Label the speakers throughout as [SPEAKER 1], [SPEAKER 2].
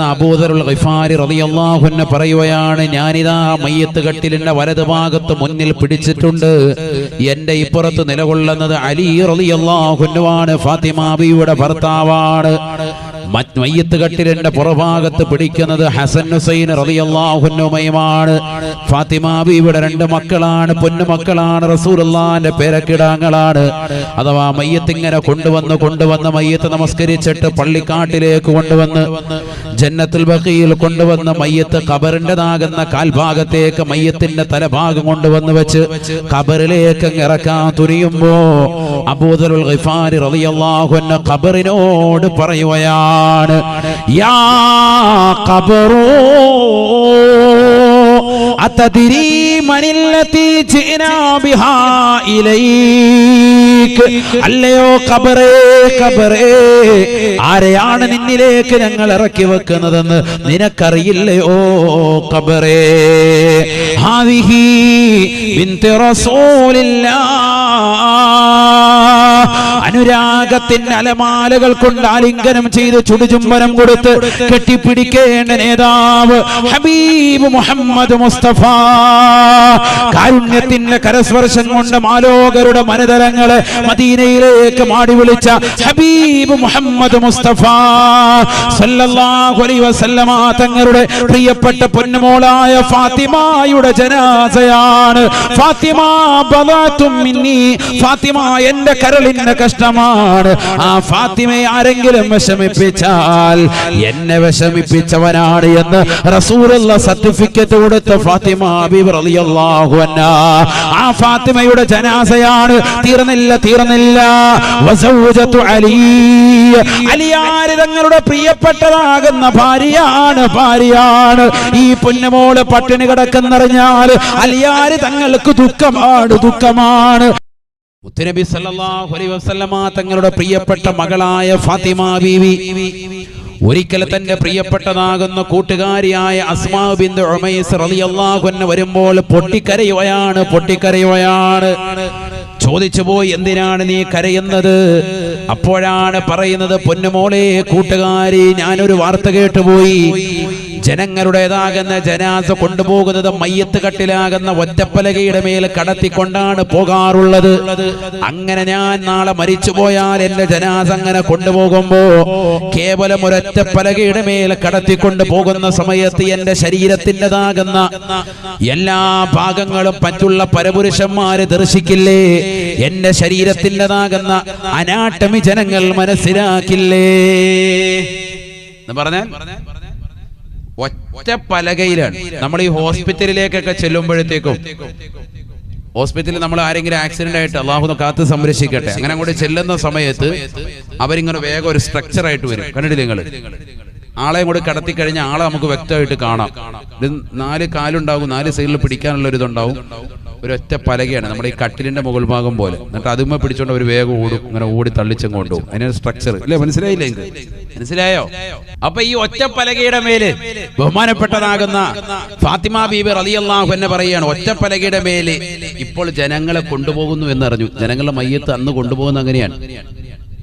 [SPEAKER 1] അബൂദറുൽ ഗിഫാരി റളിയല്ലാഹു അൻഹു പറയുകയാണ് ഞാനിതാ മയ്യത്ത് കട്ടിലിന്റെ വലത് ഭാഗത്ത് മുന്നിൽ പിടിച്ചിട്ടുണ്ട്. എന്റെ ഇപ്പുറത്ത് നിലകൊള്ളുന്നത് അലി റളിയല്ലാഹു അൻഹു ആണ് ഫാത്തിമ ബിയുടെ ഭർത്താവാണ്. മയ്യത്ത് കട്ടിലിന്റെ പുറഭാഗത്ത് പിടിക്കുന്നത് ഹസൻ ഹുസൈൻ റളിയല്ലാഹു ഫാത്തിമാബി ഫാത്തിമ ബിയുടെ രണ്ട് മക്കളാണ് പൊന്നുമക്കളാണ് മക്കളാണ് റസൂലുള്ളാഹിന്റെ പേരക്കിടാങ്ങളാണ്. അഥവാ മയ്യത്ത് ഇങ്ങനെ കൊണ്ടുവന്ന് കൊണ്ടുവന്ന് മയ്യത്ത് നമസ്കരിച്ചിട്ട് പള്ളിക്കാട്ടിലേക്ക് കൊണ്ടുവന്ന് ജന്നത്തുൽ ബഖിയിൽ കൊണ്ടുവന്ന് മയ്യത്ത് ഖബറിന്റെതാകുന്ന കാൽഭാഗത്തേക്ക് മയ്യത്തിന്റെ തലഭാഗം കൊണ്ടുവന്ന് വെച്ച് ഖബറിലേക്ക് അങ്ങ് ഇറക്കാൻ റളിയല്ലാഹു അൻഹു ഖബറിനോട് പറയുകയാണ് യാ ജിനാ ബിഹാ ഇലൈക്. അല്ലയോ കബറേ കബറേ ആരെയാണ് നിന്നിലേക്ക് ഞങ്ങൾ ഇറക്കി വെക്കുന്നതെന്ന് നിനക്കറിയില്ലയോ കബറേ ഹാവിഹി ബിൻതി റസൂലില്ലാ അനുരാഗത്തിന്റെ അലമാലകൾ കൊണ്ട് ആലിംഗനം ചെയ്ത് ചുടുചുംബനം കൊടുത്ത് കെട്ടിപ്പിടിക്കേണ്ട നേതാവ് ഹബീബ് മുഹമ്മദ് മുസ്തഫ. കാരുണ്യത്തിന്റെ കരസ്പർശം കൊണ്ട് മാലോകരുടെ മനതലങ്ങളെ മദീനയിലേക്ക് മാടി വിളിച്ച ഹബീബ് മുഹമ്മദ് മുസ്തഫ. സല്ലല്ലാഹു അലൈഹി വസല്ലമ തങ്ങളുടെ പ്രിയപ്പെട്ട പൊന്നുമോളായ ഫാത്തിമായുടെ ജനാസയാണ്. ഫാത്തിമ ബലാത്തും മിന്നി. ഫാത്തിമ എന്റെ കരളിന്റെ കഷ്ടമാണ്. ആ ഫാത്തിമയെ ആരെങ്കിലും വിഷമിപ്പിച്ചാൽ എന്നെ വിഷമിപ്പിച്ചവനാണ് എന്ന് റസൂലുള്ള സർട്ടിഫിക്കറ്റ് കൊടുത്ത ഫാത്തിമ ആ ഫാത്തിമയുടെ ജനാസയാണ് തീർന്നില്ല തീർന്നില്ല. അലി. അലിയാര് തങ്ങളുടെ പ്രിയപ്പെട്ടതാകുന്ന ഭാര്യയാണ് ഭാര്യയാണ്. ഈ പൊന്നുമോൾ പട്ടിണി കിടക്കുന്നറിഞ്ഞാൽ അലിയാര് തങ്ങൾക്ക് ദുഃഖമാണ് ദുഃഖമാണ്. മുത്തനബി സല്ലല്ലാഹു അലൈഹി വസല്ലമ തങ്ങളുടെ പ്രിയപ്പെട്ട മകളായ ഫാത്തിമ ബീവി. ഒരിക്കൽ തന്റെ പ്രിയപ്പെട്ടതാകുന്ന കൂട്ടുകാരിയായ അസ്മാ ബിന്ദു ഉമൈസ് റളിയല്ലാഹു അൻഹ വരുമ്പോൾ പൊട്ടിക്കരയുകയാണ് പൊട്ടിക്കരയുകയാണ്. ചോദിച്ചു പോയി എന്തിനാണ് നീ കരയുന്നത്? അപ്പോഴാണ് പറയുന്നത് പൊന്നുമോളെ കൂട്ടുകാരി ഞാനൊരു വാർത്ത കേട്ടുപോയി. ജനങ്ങളുടേതാകുന്ന ജനാസ കൊണ്ടുപോകുന്നത് മയ്യത്ത് കട്ടിലാകുന്ന ഒറ്റപ്പലകയുടെ മേൽ കടത്തിക്കൊണ്ടാണ് പോകാറുള്ളത്. അങ്ങനെ ഞാൻ നാളെ മരിച്ചു പോയാൽ എന്റെ ജനാസ അങ്ങനെ കൊണ്ടുപോകുമ്പോ കേവലം ഒരൊറ്റ പലകയുടെ മേൽ കടത്തിക്കൊണ്ട് പോകുന്ന സമയത്ത് എന്റെ ശരീരത്തിന്റെതാകുന്ന എല്ലാ ഭാഗങ്ങളും പറ്റുള്ള പരപുരുഷന്മാര് ദർശിക്കില്ലേ? എന്റെ ശരീരത്തിന്റെതാകുന്ന അനാട്ടമി ജനങ്ങൾ മനസ്സിലാക്കില്ലേ? എന്ന് പറഞ്ഞാൽ ഒറ്റ പലകയിലാണ്. നമ്മൾ ഈ ഹോസ്പിറ്റലിലേക്കൊക്കെ ചെല്ലുമ്പോഴത്തേക്കും ഹോസ്പിറ്റലിൽ നമ്മൾ ആരെങ്കിലും ആക്സിഡന്റ് ആയിട്ട് അള്ളാഹുന കാത്ത് സംരക്ഷിക്കട്ടെ. അങ്ങനെ അങ്ങോട്ട് ചെല്ലുന്ന സമയത്ത് അവരിങ്ങനെ വേഗം ഒരു സ്ട്രക്ചർ ആയിട്ട് വരും. കണ്ടിട്ടില്ല നിങ്ങൾ ആളെ കൂടെ കടത്തി കഴിഞ്ഞാൽ ആളെ നമുക്ക് വ്യക്തമായിട്ട് കാണാം. ഇത് നാല് കാലുണ്ടാവും നാല് സൈഡിൽ പിടിക്കാനുള്ള ഒരു ഇതുണ്ടാവും. ഒരു ഒറ്റ പലകയാണ്. നമ്മുടെ ഈ കട്ടിലിന്റെ മുകൾ ഭാഗം പോലെ. എന്നിട്ട് അതുമ്മ പിടിച്ചോണ്ട് ഒരു വേഗം ഓടും. ഇങ്ങനെ ഓടി തള്ളിച്ചും കൊണ്ടുപോകും അതിനൊരു സ്ട്രക്ചർ അല്ലേ മനസ്സിലായില്ലേ മനസ്സിലായോ? അപ്പൊ ഈ ഒറ്റ പലകയുടെ മേൽ ബഹുമാനപ്പെട്ടതാകുന്ന ഫാത്തിമ ബീബർ റളിയല്ലാഹു എന്നെ പറയുകയാണ് ഒറ്റ പലകയുടെ മേൽ ഇപ്പോൾ ജനങ്ങളെ കൊണ്ടുപോകുന്നു എന്നറിഞ്ഞു. ജനങ്ങളുടെ മയ്യത്ത് അന്ന് കൊണ്ടുപോകുന്ന അങ്ങനെയാണ്.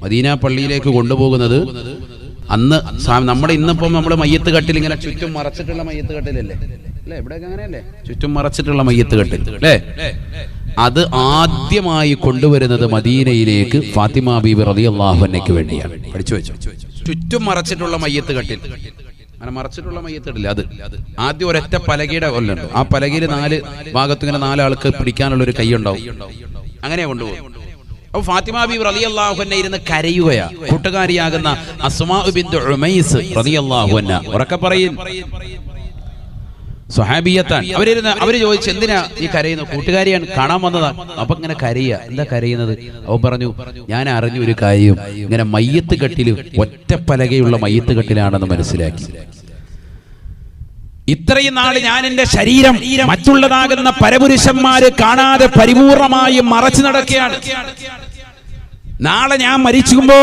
[SPEAKER 1] മദീന പള്ളിയിലേക്ക് കൊണ്ടുപോകുന്നത് അന്ന് നമ്മുടെ ഇന്നിപ്പം നമ്മൾ മയ്യത്ത് കട്ടിൽ ഇങ്ങനെ ചുറ്റും മറച്ചിട്ടുള്ള മയ്യത്ത് കട്ടിലല്ലേ? ചുറ്റും മറച്ചിട്ടുള്ള മയ്യത്ത് കെട്ടിൽ. അല്ലേ? അത് ആദ്യമായി കൊണ്ടുവരുന്നത് മദീനയിലേക്ക് ഫാത്തിമ ബീബി റളിയല്ലാഹു അള്ളാഹുനയ്ക്ക് വേണ്ടിയാണ്. പഠിച്ചു വെച്ചു? ചുറ്റും മറച്ചിട്ടുള്ള മയ്യത്ത് കെട്ടിൽ. അങ്ങനെ മറച്ചിട്ടുള്ള മയ്യത്തിടില്ല അത്. ആദ്യം ഒരൊറ്റ പലകയുടെ കൊല്ലുണ്ട്. ആ പലകയിൽ നാല് ഭാഗത്ത് ഇങ്ങനെ നാലാൾക്ക് പിടിക്കാനുള്ള ഒരു കൈ ഉണ്ടാവും അങ്ങനെ കൊണ്ടുപോകും അപ്പൊ ഫാത്തിമ ബി റളിയല്ലാഹു അൻഹ ഇരുന്ന് കരയുകയാ. കൂട്ടുകാരിയാകുന്ന അസ്മാ ബിന്ദു ഉമൈസ് റളിയല്ലാഹു അൻഹ. ഉറക്കെ പറയും. സ്വഹാബിയത്താൻ. അവരിരുന്ന് അവർ ചോദിച്ചു എന്തിനാ ഈ കരയുന്നത്? കൂട്ടുകാരിയാണ് കാണാൻ വന്നതാ. അപ്പൊ ഇങ്ങനെ കരയുക. എന്താ കരയുന്നത്? അവൻ പറഞ്ഞു ഞാൻ അറിഞ്ഞു ഒരു കാര്യം. ഇങ്ങനെ മയ്യത്ത് കെട്ടിൽ ഒറ്റ പലകയുള്ള മയ്യത്ത് കെട്ടിലാണെന്ന് മനസ്സിലാക്കി. ഇത്രയും നാൾ ഞാൻ എന്റെ ശരീരം മറ്റുള്ളതാകുന്ന പരപുരുഷന്മാര് കാണാതെ പരിപൂർണമായും മറച്ചു നടക്കുകയാണ്. നാളെ ഞാൻ മരിച്ചുമ്പോ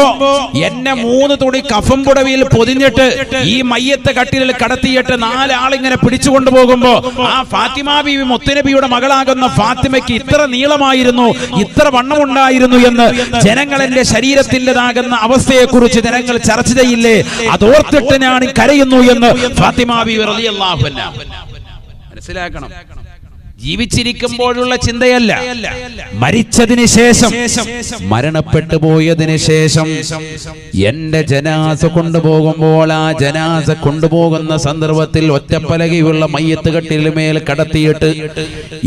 [SPEAKER 1] എന്നെ മൂന്ന് തുണി കഫം പുടവിയിൽ പൊതിഞ്ഞിട്ട് ഈ മയ്യത്തെ കട്ടിലിൽ കടത്തിയിട്ട് നാലാളിങ്ങനെ പിടിച്ചു കൊണ്ടുപോകുമ്പോ ആ ഫാത്തിമ ബീവി മുത്തനബിയുടെ മകളാകുന്ന ഫാത്തിമയ്ക്ക് ഇത്ര നീളമായിരുന്നു ഇത്ര വണ്ണമുണ്ടായിരുന്നു എന്ന് ജനങ്ങൾ എന്റെ ശരീരത്തിന്റെതാകുന്ന അവസ്ഥയെക്കുറിച്ച് ജനങ്ങൾ ചർച്ച ചെയ്യില്ലേ അതോർത്തിട്ട് ഞാൻ കരയുന്നു എന്ന് ഫാത്തിമ ബീവി മനസ്സിലാക്കണം. ജീവിച്ചിരിക്കുമ്പോഴുള്ള ചിന്തയല്ല. മരിച്ചതിന് ശേഷം മരണപ്പെട്ടു പോയതിന് ശേഷം എന്റെ ജനാസ കൊണ്ടുപോകുമ്പോൾ ആ ജനാസ കൊണ്ടുപോകുന്ന സന്ദർഭത്തിൽ ഒറ്റപ്പലകയുള്ള മയ്യത്ത് കെട്ടിലുമേൽ കടത്തിയിട്ട്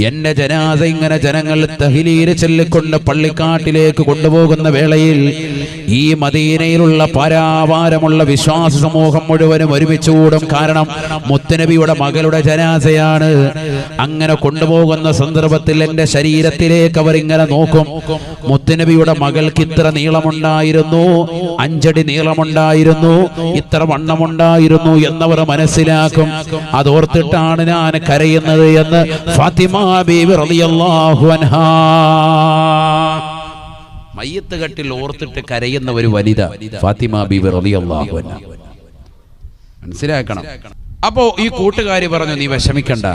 [SPEAKER 1] എന്റെ ജനാസ ഇങ്ങനെ ജനങ്ങൾ തഹിലീര് ചൊല്ലിക്കൊണ്ട് പള്ളിക്കാട്ടിലേക്ക് കൊണ്ടുപോകുന്ന വേളയിൽ ഈ മദീനയിലുള്ള പരാവാരമുള്ള വിശ്വാസ സമൂഹം മുഴുവനും ഒരുമിച്ചുകൂടും കാരണം മുത്തനബിയുടെ മകളുടെ ജനാസയാണ്. അങ്ങനെ കൊണ്ടുപോകുന്ന സന്ദർഭത്തിൽ എന്റെ ശരീരത്തിലേക്ക് അവരിങ്ങനെ ഇങ്ങനെ നോക്കും. മുത്തനബിയുടെ മകൾക്ക് ഇത്ര നീളമുണ്ടായിരുന്നു. അഞ്ചടി നീളമുണ്ടായിരുന്നു. ഇത്ര വണ്ണമുണ്ടായിരുന്നു എന്നവർ മനസ്സിലാക്കും. അതോർത്തിട്ടാണ് ഞാൻ കരയുന്നത് എന്ന് ഫാത്തിമ റളിയല്ലാഹു അൻഹാ. മയ്യത്ത് കെട്ടിൽ ഓർത്തിട്ട് കരയുന്ന ഒരു വനിത ഫാത്തിമ ബീബി റളിയല്ലാഹു അൻഹ. മനസ്സിലാക്കണം. അപ്പോ ഈ കൂട്ടുകാരി പറഞ്ഞു നീ വിഷമിക്കണ്ട.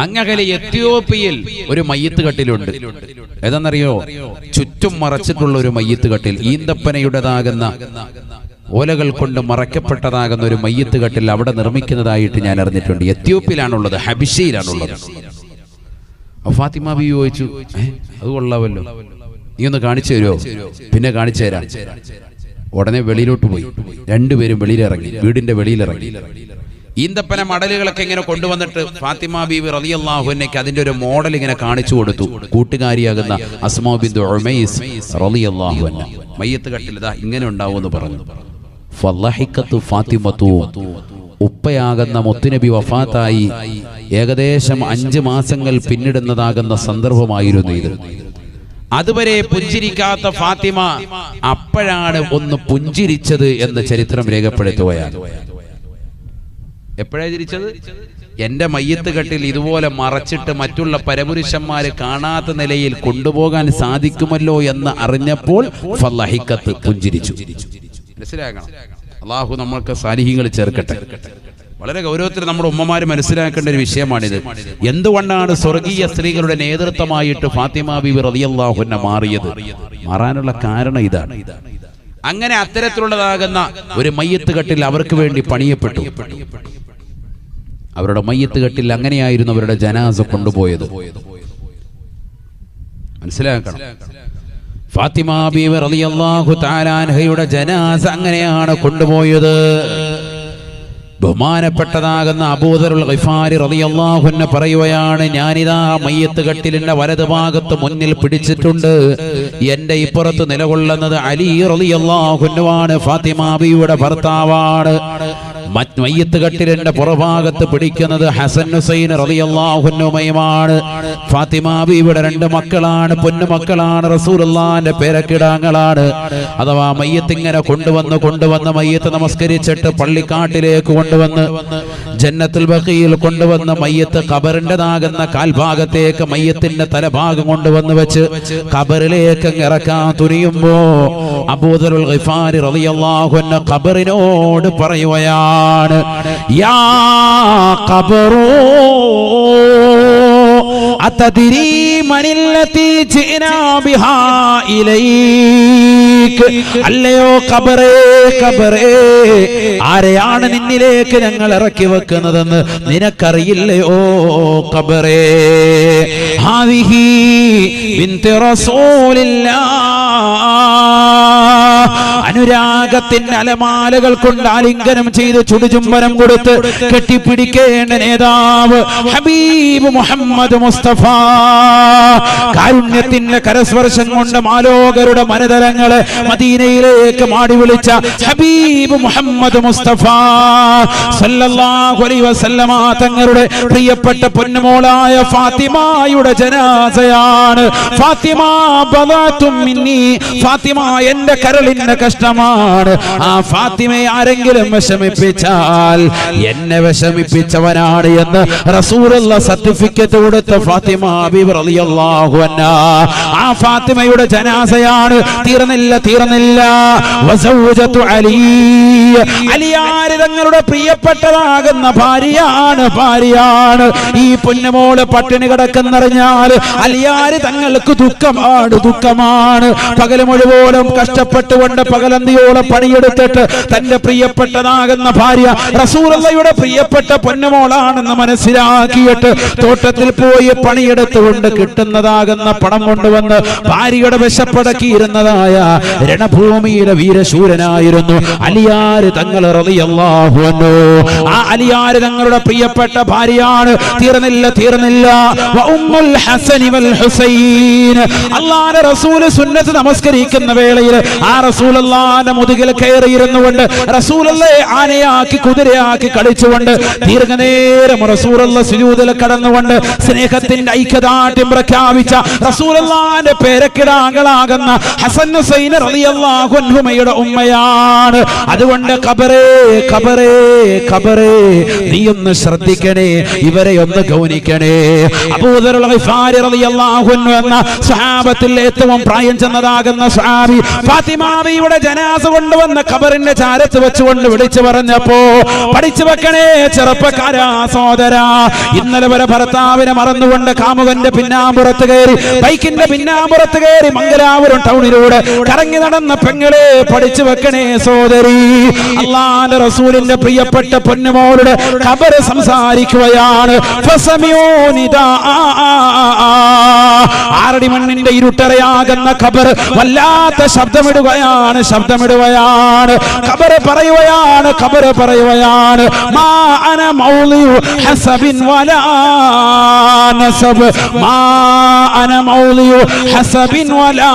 [SPEAKER 1] അങ്ങകലെ എത്യോപ്യയിൽ ഒരു മയ്യത്ത് കട്ടിലുണ്ട് ഏതെന്നറിയോ ചുറ്റും മറച്ചിട്ടുള്ള ഒരു മയ്യത്ത് കട്ടിൽ ഈന്തപ്പനയുടേതാകുന്ന ഓലകൾ കൊണ്ട് മറയ്ക്കപ്പെട്ടതാകുന്ന ഒരു മയ്യത്ത് കട്ടിൽ അവിടെ നിർമ്മിക്കുന്നതായിട്ട് ഞാൻ അറിഞ്ഞിട്ടുണ്ട്. എത്യോപ്യയിലാണുള്ളത് ഹബിഷയിലാണുള്ളത്. ഫാത്തിമ ബി ചോദിച്ചു "ഏ, അത് കൊള്ളാവല്ലോ നീ ഒന്ന് കാണിച്ചു തരുമോ? പിന്നെ കാണിച്ചു തരാം. ഉടനെ വെളിയിലോട്ട് പോയി. രണ്ടുപേരും വെളിയിലിറങ്ങി വീടിന്റെ വെളിയിലിറങ്ങി. ഈന്തപ്പന മടലുകളൊക്കെ ഇങ്ങനെ കൊണ്ടുവന്നിട്ട് ഫാത്തിമ ബീബി റലിയല്ലാഹുവിനേക്ക് അതിന്റെ ഒരു മോഡൽ ഇങ്ങനെ കാണിച്ചു കൊടുത്തു. കൂട്ടുകാരിയാകുന്ന അസ്മോ ബിന്ദു അൻഹ. മയ്യത്ത് കട്ടിൽ ഇതാ ഇങ്ങനെ ഉണ്ടാവുമെന്ന് പറഞ്ഞു. ഫാത്തിമത്തു ഉപ്പയാകുന്ന മുത്തുനബി വഫാത്തായി ഏകദേശം അഞ്ച് മാസങ്ങൾ പിന്നിടുന്നതാകുന്ന സന്ദർഭമായിരുന്നു ഇത്. അതുവരെ പുഞ്ചിരിക്കാത്ത ഫാത്തിമ അപ്പോഴാണ് ഒന്ന് പുഞ്ചിരിച്ചത് എന്ന് ചരിത്രം രേഖപ്പെടുത്തുകയാണ്. എപ്പോഴാ ചിരിച്ചത് എന്റെ മയ്യത്ത് കെട്ടിൽ ഇതുപോലെ മറച്ചിട്ട് മറ്റുള്ള പരപുരുഷന്മാര് കാണാത്ത നിലയിൽ കൊണ്ടുപോകാൻ സാധിക്കുമല്ലോ എന്ന് അറിഞ്ഞപ്പോൾ ഫലഹിക്കത്ത് പുഞ്ചിരിച്ചു. മനസ്സിലാക്കണം. അള്ളാഹു നമ്മൾക്ക് സാലിഹ്യങ്ങൾ ചേർക്കട്ടെ. വളരെ ഗൗരവത്തിൽ നമ്മുടെ ഉമ്മമാര് മനസ്സിലാക്കേണ്ട ഒരു വിഷയമാണിത്. എന്തുകൊണ്ടാണ് സ്വർഗീയ സ്ത്രീകളുടെ നേതൃത്വമായിട്ട് ഫാത്തിമ ബിബി അൻഹ മാറിയത്? മാറാനുള്ള കാരണം ഇതാണ്. അങ്ങനെ അത്തരത്തിലുള്ളതാകുന്ന ഒരു മയ്യത്ത് കെട്ടിൽ അവർക്ക് വേണ്ടി പണിയപ്പെട്ടു. അവരുടെ മയ്യത്ത് കെട്ടിൽ അങ്ങനെയായിരുന്നു അവരുടെ ജനാസ കൊണ്ടുപോയത്. മനസ്സിലാക്കണം. ഫാത്തിമ ബീവി റളിയല്ലാഹു താലാൻഹയുടെ ജനാസ അങ്ങനെയാണ് കൊണ്ടുപോയത്. ബഹുമാനപ്പെട്ടതാകുന്ന അബൂദറുൽ ഖിഫാരി റളിയല്ലാഹു അൻഹു പറയുകയാണ് ഞാനിതാ മയ്യത്ത് കട്ടിലിന്റെ വലത് ഭാഗത്ത് മുന്നിൽ പിടിച്ചിട്ടുണ്ട്. എന്റെ ഇപ്പുറത്ത് നിലകൊള്ളുന്നത് അലി റളിയല്ലാഹു അൻഹുവാണ് ഫാത്തിമ ബീവിയുടെ ഭർത്താവാണ്. മയ്യത്ത് കട്ടിലിന്റെ പുറഭാഗത്ത് പിടിക്കുന്നത് ഹസൻ ഹുസൈൻ റളിയല്ലാഹുനുമയുമാണ് ഫാത്തിമ ബീവിയുടെ രണ്ട് മക്കളാണ് പൊന്നുമക്കളാണ് റസൂലുള്ളാന്റെ പേരക്കിടാങ്ങളാണ്. അഥവാ മയ്യത്ത് ഇങ്ങനെ കൊണ്ടുവന്ന് കൊണ്ടുവന്ന് മയ്യത്ത് നമസ്കരിച്ചിട്ട് പള്ളിക്കാട്ടിലേക്ക് കൊണ്ടുവന്ന് ജന്നത്തുൽ ബഖിയിൽ കൊണ്ടുവന്ന് മയ്യത്ത് ഖബറിന്റെതാകുന്ന കാൽഭാഗത്തേക്ക് മയ്യത്തിന്റെ തലഭാഗം കൊണ്ടുവന്ന് വെച്ച് ഖബറിലേക്ക് അങ്ങ് ഇറക്കാൻ തുനിയുമ്പോ അബൂദറുൽ റളിയല്ലാഹു അൻഹു ഖബറിനോട് പറയുകയാണ് യാ ഖബറൂ. അത്തദ്രീ മനില്ലത്തി ജിനാ ബിഹാ ഇലൈക് അല്ലയോ കബറേ കബറേ ആരെയാണ് നിന്നിലേക്ക് ഞങ്ങൾ ഇറക്കി വെക്കുന്നതെന്ന് നിനക്കറിയില്ലയോ കബറേ ഹാവിഹി ബിൻതി റസൂലില്ലാ. അനുരാഗത്തിന്റെ അലമാലകൾ കൊണ്ട് ആലിംഗനം ചെയ്ത് ചുടുചുംബനം കൊടുത്ത് കെട്ടിപ്പിടിക്കേണ്ട നേതാവ് ഹബീബ് മുഹമ്മദ് മുസ്തഫ. കാരുണ്യത്തിന്റെ കരസ്പർശം കൊണ്ട് മാലോകരുടെ മനതലങ്ങളെ മദീനയിലേക്ക് മാടി വിളിച്ച ഹബീബ് മുഹമ്മദ് മുസ്തഫ. സല്ലല്ലാഹു അലൈഹി വസല്ലമ തങ്ങളുടെ പ്രിയപ്പെട്ട പൊന്നുമോളായ ഫാത്തിമയുടെ ജനാസയാണ്. ഫാത്തിമ ബദാത്തും മിന്നി. ഫാത്തിമ എന്റെ കരളിന്റെ കരളിന്റെ കഷ്ടമാണ് ആ ഫാത്തിമയെ ആരെങ്കിലും വിഷമിപ്പിച്ചാൽ എന്നെ വിഷമിപ്പിച്ചവനാണ് എന്ന് റസൂലുള്ള സർട്ടിഫിക്കറ്റ് കൊടുത്ത ഫാത്തിമ ആ ഫാത്തിമയുടെ ജനാസയാണ് തീർന്നില്ല തീർന്നില്ല. തങ്ങളുടെ പ്രിയപ്പെട്ടതാകുന്ന ഭാര്യയാണ് ഭാര്യയാണ്. ഈ പൊന്നുമോൾ പട്ടിണി കിടക്കുന്നറിഞ്ഞാൽ അലിയാര് തങ്ങൾക്ക് ദുഃഖമാണ് ദുഃഖമാണ്. പകൽ മുഴുവനും കഷ്ടപ്പെട്ടുകൊണ്ട് പകലന്തിയോളം പണിയെടുത്തിട്ട് തന്റെ പ്രിയപ്പെട്ടതാകുന്ന ഭാര്യ റസൂറല്ലയുടെ പ്രിയപ്പെട്ട പൊന്നുമോളാണെന്ന് മനസ്സിലാക്കിയിട്ട് തോട്ടത്തിൽ പോയി പണിയെടുത്തുകൊണ്ട് കിട്ടുന്നതാകുന്ന പണം കൊണ്ടുവന്ന് ഭാര്യയുടെ വിശപ്പടക്കിയിരുന്നതായ രണഭൂമിയിലെ വീരശൂരനായിരുന്നു അലിയാര് തങ്ങൾ റളിയല്ലാഹു അൻഹു. ആ അലിയാര് തങ്ങളുടെ പ്രിയപ്പെട്ട ഭാര്യയാണ്. തീർന്നില്ല തീർന്നില്ല. ഉമ്മുൽ ഹുസൈൻ. അല്ലാഹുവിന്റെ റസൂൽ സുന്നത്ത് നമസ്കരിക്കുന്ന വേളയിൽ ആ റസൂൽ അല്ലാഹുവിന്റെ മുതുകിൽ കയറിയിരുന്നുകൊണ്ട് റസൂലല്ലേ ആനയാക്കി കുതിരയാക്കി കളിച്ചുകൊണ്ട് ദീർഘനേരം റസൂലുള്ള സുജൂതിൽ കടന്നുകൊണ്ട് സ്നേഹത്തിന്റെ ഐക്യദാർഢ്യം പ്രഖ്യാപിച്ച റസൂലല്ലാന്റെ പേരക്കിടാകളാകുന്ന ഹസൻ ഹുസൈൻ റളിയല്ലാഹു അൻഹുമയുടെ ഉമ്മയാണ്. അതുകൊണ്ട് ഖബറേ ഖബറേ ഖബറേ നീ ഒന്ന് ശ്രദ്ധിക്കണേ ഇവരെ ഒന്ന് ഗൗനിക്കണേ. അബൂദറുള്ള ഗിഫാരി റളിയല്ലാഹു അൻഹു എന്ന സ്വഹാബത്തിൽ ഏറ്റവും പ്രായം ചെന്നതാകുന്ന സ്വഹാബി ഫാത്തിമാവിയുടെ ജനാസ കൊണ്ടുവന്ന ഖബറിന്റെ ചാരത്ത് വെച്ചുകൊണ്ട് വിളിച്ചു പറഞ്ഞപ്പോ പഠിച്ചു വെക്കണേ ചെറുപ്പക്കാരാ സോദരാ ഇന്നലെ വരെ ഭർത്താവിനെ മറന്നുകൊണ്ട് കാമുകന്റെ പിന്നാമ്പുറത്ത് കയറി ബൈക്കിന്റെ പിന്നാമ്പുറത്ത് കയറി മംഗലാപുരം ടൗണിലൂടെ കറങ്ങി നടന്ന പെങ്ങളെ പഠിച്ചു വെക്കണേ സോദരി അള്ളാന്റെ റസൂലിന്റെ പ്രിയപ്പെട്ട പൊന്നുമോളുടെ ഖബർ സംസാരിക്കുകയാണ്. ഫസമിയോ നിദാ ആറടി മണ്ണിന്റെ ഇരുട്ടരയാകുന്ന ഖബർ വല്ലാത്ത ശബ്ദമിടുകയാണ് ശബ്ദമിടുകയാണ്. ഖബർ പറയുകയാണ് ഖബർ പറയുകയാണ്. മാ അന മൗലിയു ഹസബിൻ വലാ നസബ്. മാ അന മൗലിയു ഹസബിൻ വലാ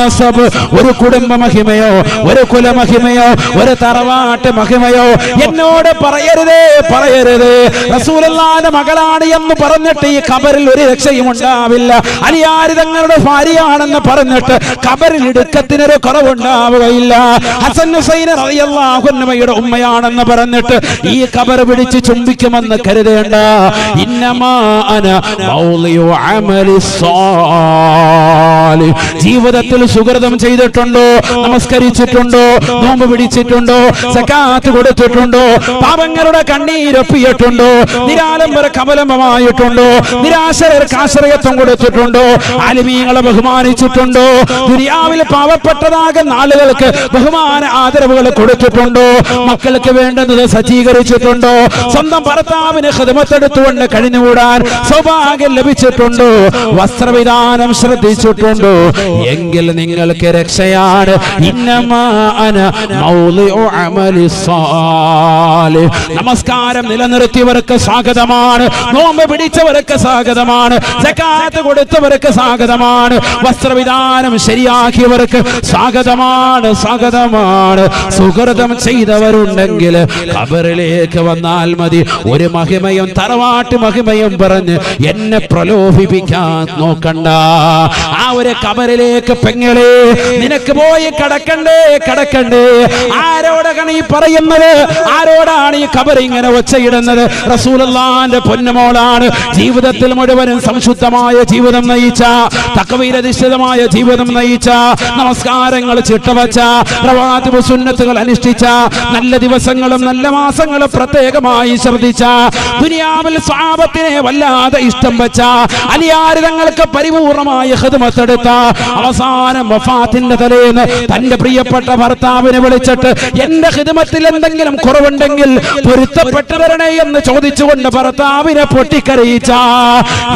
[SPEAKER 1] നസബ്. ഒരു കുടുംബ മഹിമയോ ഒരു കുലമഹിമയോ ഒരു തറവാട്ട് മഹിമയോ എന്നോട് പറയരുതേ പറയരുതേ. റസൂലല്ലാന്റെ മകളാണ് എന്ന് പറഞ്ഞിട്ട് ഈ ഖബറിൽ ഒരു രക്ഷയും ഉണ്ടാവില്ല അലിയാരി തങ്ങളുടെ ഭാര്യയാണെന്ന് പറഞ്ഞിട്ട് കബറിൽ ഇടുക്കത്തിനൊരു കുറവുണ്ടാവുകയില്ല. ഹസൻ ഹുസൈൻ റളിയല്ലാഹുന്നമയുടെ ഉമ്മയാണെന്ന് പറഞ്ഞിട്ട് ഈ കബർ പിടിച്ച് ചുംബിക്കുമെന്ന് കരുതേണ്ട. ജീവിതത്തിൽ സുഹൃതം ചെയ്തിട്ടുണ്ടോ? നമസ്കരിച്ചിട്ടുണ്ടോ? നോമ്പ് പിടിച്ചിട്ടുണ്ടോ? സക്കാത്ത് കൊടുത്തിട്ടുണ്ടോ? പാപങ്ങളുടെ കണ്ണീരൊപ്പിയിട്ടുണ്ടോ? നിരാലംബര കമലംബമായിട്ടുണ്ടോ? നിരാശരർക്ക് ആശ്രയത്വം കൊടുത്തിട്ടുണ്ടോ? അലിമീങ്ങളെ ബഹുമാനിച്ചിട്ടുണ്ടോ? ദുനിയാവിൽ പാവപ്പെട്ടതാകുന്ന ആളുകൾക്ക് ബഹുമാന ആദരവുകൾ കൊടുത്തിട്ടുണ്ടോ? മക്കൾക്ക് വേണ്ടുന്നത് സജ്ജീകരിച്ചിട്ടുണ്ടോ? സ്വന്തം ഭർത്താവിന് ഹൃദമത്തെടുത്തുകൊണ്ട് കഴിഞ്ഞുകൂടാൻ സൗഭാഗ്യം ലഭിച്ചിട്ടുണ്ടോ? വസ്ത്രവിധാനം ശ്രദ്ധിച്ചിട്ടുണ്ടോ? എങ്കിൽ നിങ്ങൾക്ക് രക്ഷയാണ്. നമസ്കാരം നിലനിർത്തിയവർക്ക് സ്വാഗതമാണ്. നോമ്പ് പിടിച്ചവർക്ക് സ്വാഗതമാണ്. സക്കാത്ത് കൊടുത്തവർക്ക് സ്വാഗതമാണ്. വസ്ത്രവിധാനം ശരിയാക്കിയവർക്ക് സ്വാഗതമാണ് സ്വാഗതമാണ്. സുഹൃതം ചെയ്തവരുണ്ടെങ്കിൽ ഖബറിലേക്ക് വന്നാൽ മതി. ഒരു മഹിമയും തറവാട്ട് മഹിമയും പറഞ്ഞ് എന്നെ പ്രലോഭിപ്പിക്കാൻ നോക്കണ്ട. ആ ഒരു കബറിലേക്ക് പെങ്ങളെ നിനക്ക് പോയി കടക്കണ്ടേ കടക്കണ്ടേ. ആരോടാണ് ഈ പറയുന്നത്? ആരോടാണ് ഈ കബർ ഇങ്ങനെ ഒച്ചയിടുന്നത്? റസൂലുള്ളാന്റെ പൊന്നുമോളാണ്. ജീവിതത്തിൽ മുഴുവനും സംശുദ്ധമായ ജീവിതം നയിച്ച തക്കവീരധിഷ്ഠിതമായ ജീവിതം നയിച്ച നമസ്കാരങ്ങൾ ചിട്ടവച്ച പ്രവാദിപ സുന്നത്തുകൾ അനുഷ്ഠിച്ച നല്ല ദിവസങ്ങളും നല്ല മാസങ്ങളും പ്രത്യേകമായി ശ്രദ്ധിച്ച ദുനിയാവിൽ സ്വാപത്തിനെ വല്ലാതെ ഇഷ്ടം വെച്ച അനിയാരിതങ്ങൾക്ക് പരിപൂർണമായ ഹൃദമത്തെടുത്ത അവസാനം വഫാത്തിന്റെ തലേന്ന് തന്റെ പ്രിയപ്പെട്ട ഭർത്താവിനെ വിളിച്ചിട്ട് എന്റെ ഹിതമത്തിൽ എന്തെങ്കിലും കുറവുണ്ടെങ്കിൽ പൊരുത്തപ്പെട്ടു വരണേ എന്ന് ചോദിച്ചുകൊണ്ട് ഭർത്താവിനെ പൊട്ടിക്കറിയിച്ച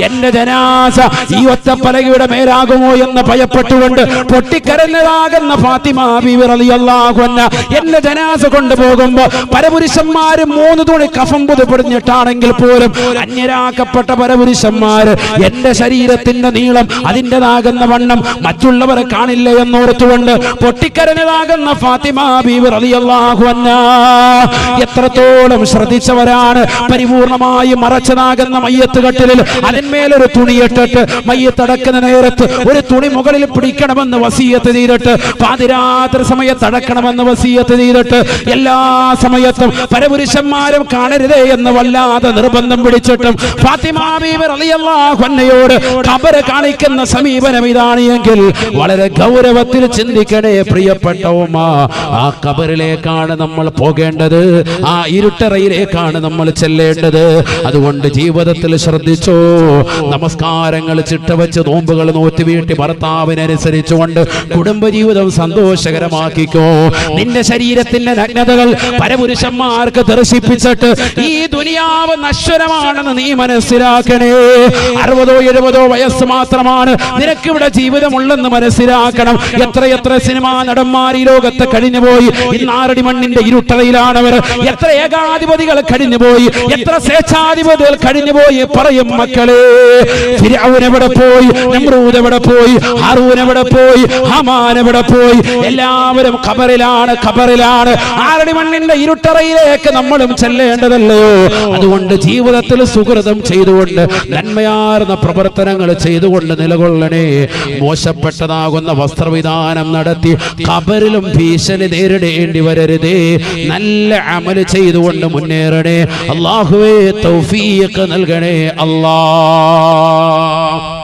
[SPEAKER 1] എന്റെ ജനാസ ഈ ഒറ്റപ്പലകയുടെ മേലാകുമോ എന്ന് ഭയപ്പെട്ടുകൊണ്ട് പൊട്ടിക്കരഞ്ഞതാകുന്ന ഫാത്തിമ ബീവി റളിയല്ലാഹു അൻഹ എന്റെ ജനാസ കൊണ്ടുപോകുമ്പോ പരപുരുഷന്മാര് മൂന്ന് തുണി കഫം പുതുപിടിഞ്ഞിട്ടാണെങ്കിൽ പോലും അന്യരാക്കപ്പെട്ട പരപുരുഷന്മാര് എന്റെ ശരീരത്തിന്റെ നീളം അതിന്റെതാകുന്ന വണ്ണം മറ്റുള്ളവരെ കാണില്ല എന്നോർത്തുകൊണ്ട് പൊട്ടിക്കരഞ്ഞതാകുന്ന ഫാത്തിമ ബീവി റളിയല്ലാഹു അൻഹ എത്രത്തോളം ശ്രദ്ധിച്ചവരാണ് പരിപൂർണമായി മറച്ചതാകുന്ന മയ്യത്ത് കട്ടിലിൽ അതിന്മേലൊരു തുണി ഇട്ടിട്ട് മയ്യത്തടക്കുന്ന നേരത്ത് ഒരു തുണി മുകളിൽ പിടിക്കണമെന്ന് വസീയത്ത് ചെയ്തിട്ട് ചെയ്തിട്ട് പാതിരാത്രി സമയത്ത് അടക്കണമെന്ന് വസീയത്ത് ചെയ്തിട്ട് എല്ലാ സമയത്തും പരപുരുഷന്മാരും കാണരുതേ എന്ന് വല്ലാതെ നിർബന്ധം പിടിച്ചിട്ടും ഫാത്തിമ ബീവി റളിയല്ലാഹു അൻഹയോട് ഖബർ കാണിക്കുന്ന സമീപനം ഇതാണ് എങ്കിൽ വളരെ ഗൗരവത്തിൽ ചിന്തിക്കണേ പ്രിയപ്പെട്ട ആ കബറിലേക്കാണ് നമ്മൾ പോകേണ്ടത്. ആ ഇരുട്ടറയിലേക്കാണ് നമ്മൾ ചെല്ലേണ്ടത്. അതുകൊണ്ട് ജീവിതത്തിൽ ശ്രദ്ധിച്ചോ. നമസ്കാരങ്ങൾ ചിട്ടവച്ച് നോമ്പുകൾ നോറ്റ് വീട്ടി ഭർത്താവിനനുസരിച്ചുകൊണ്ട് കുടുംബജീവിതം സന്തോഷകരമാക്കിക്കോ. നിന്റെ ശരീരത്തിന്റെ നഗ്നതകൾ പരപുരുഷന്മാർക്ക് ദർശിപ്പിച്ചിട്ട് ഈ ദുനിയാവ് നശ്വരമാണെന്ന് നീ മനസ്സിലാക്കണേ. അറുപതോ എഴുപതോ വയസ്സ് മാത്രമാണ് നിനക്കിവിടെ ജീവിതമുള്ളെന്ന് മനസ്സിലാക്കണം. എത്രയെത്ര സിനിമാ നടന്മാർ ഈ ലോകത്ത് കഴിഞ്ഞുപോയി. പോയി ആറടി മണ്ണിന്റെ ഇരുട്ടറയിലാണവർ എത്ര ഏകാധിപതികൾ കഴിഞ്ഞുപോയി. എത്ര സ്വേച്ഛാധിപതികൾ കഴിഞ്ഞുപോയി. പറയും മക്കളെ ഫിർഔൻ എവിടെ പോയി? നമ്രൂദ് എവിടെ പോയി? ഹാറൂൻ എവിടെ പോയി? ഹമാൻ എവിടെ പോയി? എല്ലാവരും ഖബറിലാണ് ഖബറിലാണ്. ആരടി മണ്ണിന്റെ ഇരുട്ടറയിലേക്ക് നമ്മളും ചെല്ലേണ്ടതല്ലയോ അതുകൊണ്ട് ജീവിതത്തിൽ സുഹൃതം ചെയ്തുകൊണ്ട് നന്മയാർന്ന പ്രവർത്തനങ്ങൾ ചെയ്തുകൊണ്ട് നിലകൊള്ളണേ. മോശപ്പെട്ടതാകുന്ന വസ്ത്രവിധാനം നടത്തി ഖബറിലും ഭീഷണി നേരിടേണ്ടി വരരുതേ. നല്ല അമൽ ചെയ്തുകൊണ്ട് മുന്നേറണേ. അള്ളാഹുവേ തൗഫീഖ് നൽകണേ. അല്ലാ Allah